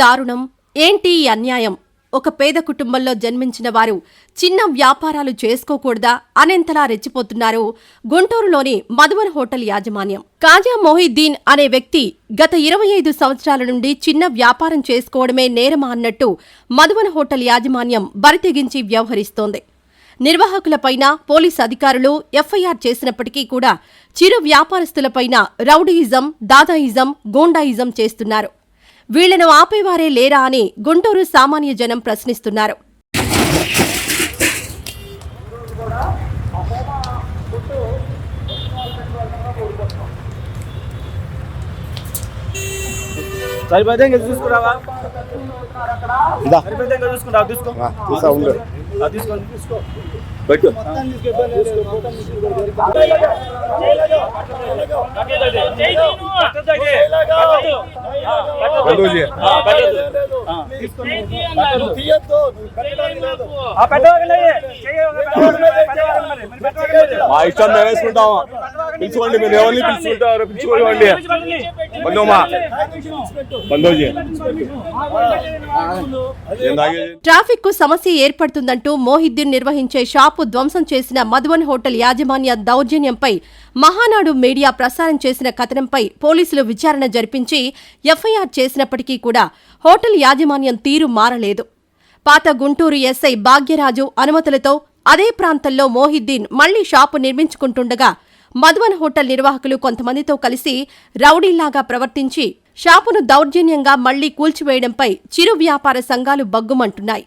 దారుణం? ఏంటి ఈ అన్యాయం? ఒక పేద కుటుంబంలో జన్మించిన వారు చిన్న వ్యాపారాలు చేసుకోకూడదా? అనేంతలా రెచ్చిపోతున్నారు గుంటూరులోని మధువన్ హోటల్ యాజమాన్యం. కాజా మొహిద్దీన్ అనే వ్యక్తి గత ఇరవై ఐదు సంవత్సరాల నుండి చిన్న వ్యాపారం చేసుకోవడమే నేరమా అన్నట్టు మధువన్ హోటల్ యాజమాన్యం బరితెగించి వ్యవహరిస్తోంది. నిర్వాహకులపైన పోలీస్ అధికారులు ఎఫ్ఐఆర్ చేసినప్పటికీ కూడా చిరు వ్యాపారస్తులపైన రౌడీయిజం దాదాయిజం గోండాయిజం చేస్తున్నారు. వీళ్ళను ఆపేవారే లేరా అని గుంటూరు సామాన్య జనం ప్రశ్నిస్తున్నారు. చూసుకురావా తీసుకో. తీసుకోండి తీసుకో పెట్టు. బంధువుజీ. మా ఇష్టం మేము వేసుకుంటాము పిలుచుకోండి మీరు ఎవరిని పిలుచుకుంటారు పిలుచుకోండి ట్రాఫిక్కు సమస్య ఏర్పడుతుందంటూ మోహిద్దీన్ నిర్వహించే షాపు ధ్వంసం చేసిన మధువన్ హోటల్ యాజమాన్య దౌర్జన్యంపై మహానాడు మీడియా ప్రసారం చేసిన కథనంపై పోలీసులు విచారణ జరిపించి ఎఫ్ఐఆర్ చేసినప్పటికీ కూడా హోటల్ యాజమాన్యం తీరు మారలేదు. పాత గుంటూరు ఎస్ఐ భాగ్యరాజు అనుమతులతో అదే ప్రాంతంలో మోహిద్దీన్ మళ్ళీ షాపు నిర్మించుకుంటుండగా మధువన్ హోటల్ నిర్వాహకులు కొంతమందితో కలిసి రౌడీలాగా ప్రవర్తించి షాపును దౌర్జన్యంగా మళ్ళీ కూల్చివేయడంపై చిరు వ్యాపార సంఘాలు బగ్గుమంటున్నాయి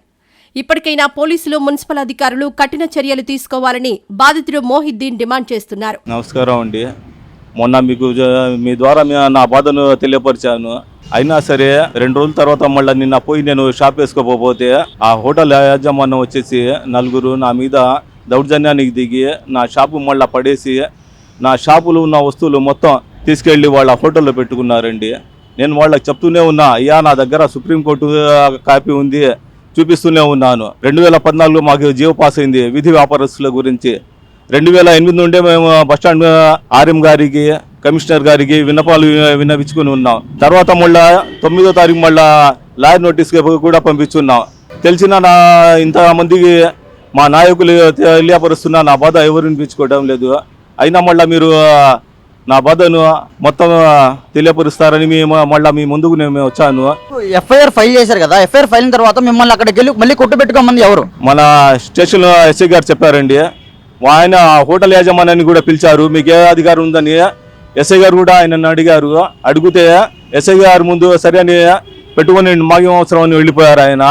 ఇప్పటికైనా పోలీసులు మున్సిపల్ అధికారులు కఠిన చర్యలు తీసుకోవాలని బాధితుడు మోహిద్దీన్ డిమాండ్ చేస్తున్నారు. నమస్కారం అండి. మొన్న మీకు మీ ద్వారా నా బాధను తెలియపరిచాను. అయినా సరే రెండు రోజుల తర్వాత మళ్ళీ నిన్న పోయి నేను షాప్ వేసుకోకపోతే ఆ హోటల్ యాజమాన్యం వచ్చేసి నలుగురు నా మీద దౌర్జన్యానికి దిగి నా షాపు మళ్ళీ పడేసి నా షాపులో ఉన్న వస్తువులు మొత్తం తీసుకెళ్ళి వాళ్ళ హోటల్లో పెట్టుకున్నారండి. నేను వాళ్ళకి చెప్తూనే ఉన్నా అయ్యా నా దగ్గర సుప్రీంకోర్టు కాపీ ఉంది చూపిస్తూనే ఉన్నాను. రెండు వేల పద్నాలుగులో మాకు జీవ పాస్ అయింది విధి వ్యాపారస్తుల గురించి. రెండు వేల ఎనిమిది నుండే మేము బస్టాండ్ ఆర్ఎం గారికి కమిషనర్ గారికి విన్నపాలు విన్నవించుకుని ఉన్నాం. తర్వాత మళ్ళా తొమ్మిదో తారీఖు మళ్ళా లాయర్ నోటీస్ కూడా పంపించున్నాం. తెలిసిన నా ఇంతమందికి మా నాయకులు తెలియపరుస్తున్న నా బాధ ఎవరు వినిపించుకోవడం లేదు. అయినా మళ్ళీ మీరు నా బాధను మొత్తం తెలియపరుస్తారని మేము మళ్ళీ మీ ముందుకు నేను వచ్చాను. ఎఫ్ఐఆర్ ఫైల్ చేశారు కదా ఎఫ్ఐఆర్ ఫైల్ తర్వాత మిమ్మల్ని అక్కడికి వెళ్ళి మళ్ళీ కొట్టు పెట్టుకోమంది ఎవరు? మన స్టేషన్ ఎస్ఐ గారు చెప్పారండి. ఆయన హోటల్ యాజమాన్యాన్ని కూడా పిలిచారు. మీకు ఏ అధికారం ఉందని ఎస్ఐ గారు కూడా ఆయన అడిగారు. అడిగితే ఎస్ఐ గారు ముందు సరే అని పెట్టుకొని మాకేం అవసరం అని వెళ్ళిపోయారు ఆయన.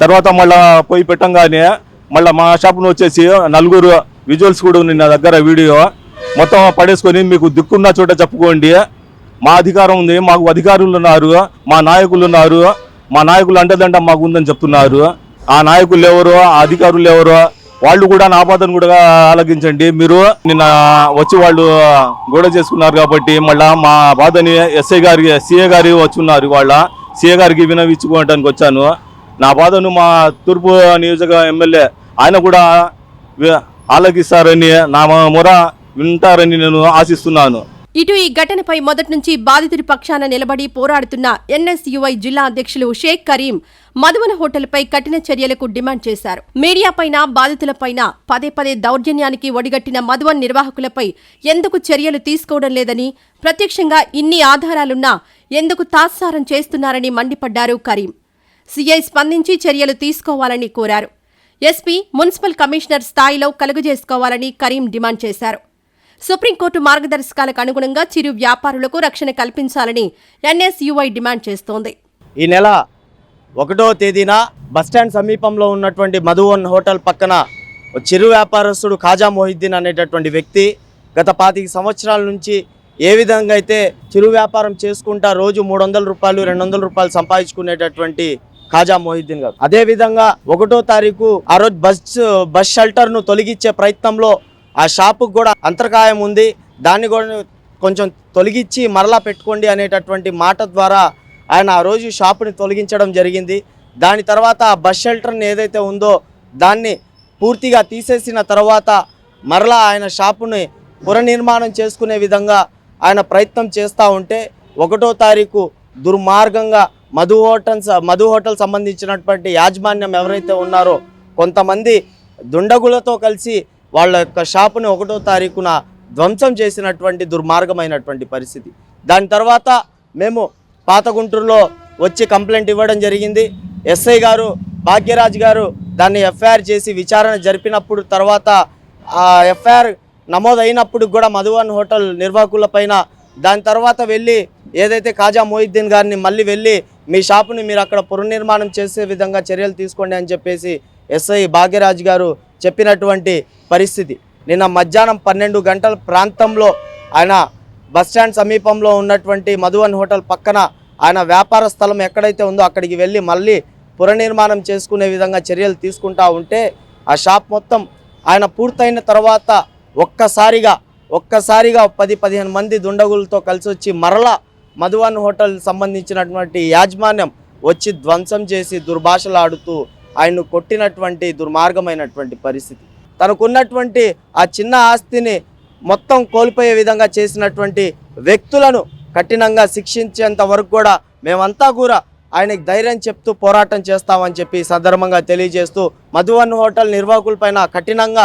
తర్వాత మళ్ళా పోయి పెట్టంగానే మళ్ళీ మా షాపును వచ్చేసి నలుగురు విజువల్స్ కూడా ఉన్నాయి నా దగ్గర వీడియో. మొత్తం పడేసుకొని మీకు దిక్కున్న చోట చెప్పుకోండి. మా అధికారం ఉంది మాకు అధికారులు ఉన్నారు మా నాయకులు ఉన్నారు మా నాయకులు అంటదంట మాకు ఉందని చెప్తున్నారు. ఆ నాయకులు ఎవరు ఆ అధికారులు ఎవరు వాళ్ళు కూడా నా బాధను కూడా ఆలకించండి. మీరు నిన్న వచ్చి వాళ్ళు గొడవ చేసుకున్నారు కాబట్టి మళ్ళా మా బాధని ఎస్ఐ గారికి సిఏ గారి వచ్చి ఉన్నారు వాళ్ళ సీఏ గారికి వినవించుకోవడానికి వచ్చాను. నా బాధను మా తూర్పు నియోజక ఎమ్మెల్యే ఆయన కూడా ఆలకిస్తారని నా మొర వింటారని నేను ఆశిస్తున్నాను. ఇటు ఈ ఘటనపై మొదటి నుంచి బాధితుడి పక్షాన నిలబడి పోరాడుతున్న ఎన్ఎస్యుఐ జిల్లా అధ్యక్షులు షేక్ కరీం మధువన హోటల్పై కఠిన చర్యలకు డిమాండ్ చేశారు. మీడియాపైన బాధితులపైన పదే పదే దౌర్జన్యానికి ఒడిగట్టిన మధువన్ నిర్వాహకులపై ఎందుకు చర్యలు తీసుకోవడం లేదని ప్రత్యక్షంగా ఇన్ని ఆధారాలున్నా ఎందుకు తాత్సారం చేస్తున్నారని మండిపడ్డారు కరీం. సీఐ స్పందించి చర్యలు తీసుకోవాలని కోరారు. ఎస్పీ మున్సిపల్ కమిషనర్ స్థాయిలో కలుగజేసుకోవాలని కరీం డిమాండ్ చేశారు. సుప్రీంకోర్టు మార్గదర్శకాలకు అనుగుణంగా చిరు వ్యాపారులకు రక్షణ కల్పించాలని ఎన్ఎస్యుఐ డిమాండ్ చేస్తోంది. ఈ నెల ఒకటో తేదీన బస్టాండ్ సమీపంలో ఉన్నటువంటి మధువన్ హోటల్ పక్కన చిరు వ్యాపారస్తుడు ఖాజా మొహిద్దీన్ అనేటటువంటి వ్యక్తి గత పాతిక సంవత్సరాల నుంచి ఏ విధంగా అయితే చిరు వ్యాపారం చేసుకుంటా రోజు మూడు వందల రూపాయలు రెండు వందల రూపాయలు సంపాదించుకునేటటువంటి ఖాజా మొహిద్దీన్ గారు. అదే విధంగా ఒకటో తారీఖు ఆ రోజు బస్ బస్ షెల్టర్ను తొలగించే ప్రయత్నంలో ఆ షాపుకు కూడా అంతర్కాయం ఉంది. దాన్ని కూడా కొంచెం తొలగించి మరలా పెట్టుకోండి అనేటటువంటి మాట ద్వారా ఆయన ఆ రోజు షాపుని తొలగించడం జరిగింది. దాని తర్వాత ఆ బస్ షెల్టర్ని ఏదైతే ఉందో దాన్ని పూర్తిగా తీసేసిన తర్వాత మరలా ఆయన షాపుని పునర్నిర్మాణం చేసుకునే విధంగా ఆయన ప్రయత్నం చేస్తూ ఉంటే ఒకటో తారీఖు దుర్మార్గంగా మధు హోటల్స్ మధు హోటల్ సంబంధించినటువంటి యాజమాన్యం ఎవరైతే ఉన్నారో కొంతమంది దుండగులతో కలిసి వాళ్ళ యొక్క షాపుని ఒకటో తారీఖున ధ్వంసం చేసినటువంటి దుర్మార్గమైనటువంటి పరిస్థితి. దాని తర్వాత మేము పాత గుంటూరులో వచ్చి కంప్లైంట్ ఇవ్వడం జరిగింది. ఎస్ఐ గారు భాగ్యరాజ్ గారు దాన్ని ఎఫ్ఐఆర్ చేసి విచారణ జరిపినప్పుడు తర్వాత ఆ ఎఫ్ఐఆర్ నమోదైనప్పుడు కూడా మధువన్ హోటల్ నిర్వాహకులపైన దాని తర్వాత వెళ్ళి ఏదైతే కాజా మొయిద్దీన్ గారిని మళ్ళీ వెళ్ళి మీ షాపుని మీరు అక్కడ పునర్నిర్మాణం చేసే విధంగా చర్యలు తీసుకోండి అని చెప్పేసి ఎస్ఐ భాగ్యరాజ్ గారు చెప్పినటువంటి పరిస్థితి. నిన్న మధ్యాహ్నం పన్నెండు గంటల ప్రాంతంలో ఆయన బస్టాండ్ సమీపంలో ఉన్నటువంటి మధువన్ హోటల్ పక్కన ఆయన వ్యాపార స్థలం ఎక్కడైతే ఉందో అక్కడికి వెళ్ళి మళ్ళీ పునర్నిర్మాణం చేసుకునే విధంగా చర్యలు తీసుకుంటా ఉంటే ఆ షాప్ మొత్తం ఆయన పూర్తయిన తర్వాత ఒక్కసారిగా ఒక్కసారిగా పది పదిహేను మంది దుండగులతో కలిసి వచ్చి మరలా మధువన్ హోటల్ సంబంధించినటువంటి యాజమాన్యం వచ్చి ధ్వంసం చేసి దుర్భాషలాడుతూ ఆయన్ను కొట్టినటువంటి దుర్మార్గమైనటువంటి పరిస్థితి. తనకున్నటువంటి ఆ చిన్న ఆస్తిని మొత్తం కోల్పోయే విధంగా చేసినటువంటి వ్యక్తులను కఠినంగా శిక్షించేంత వరకు కూడా మేమంతా కూడా ఆయనకి ధైర్యం చెప్తూ పోరాటం చేస్తామని చెప్పి సందర్భంగా తెలియజేస్తూ మధువన్ హోటల్ నిర్వాహకులపైన కఠినంగా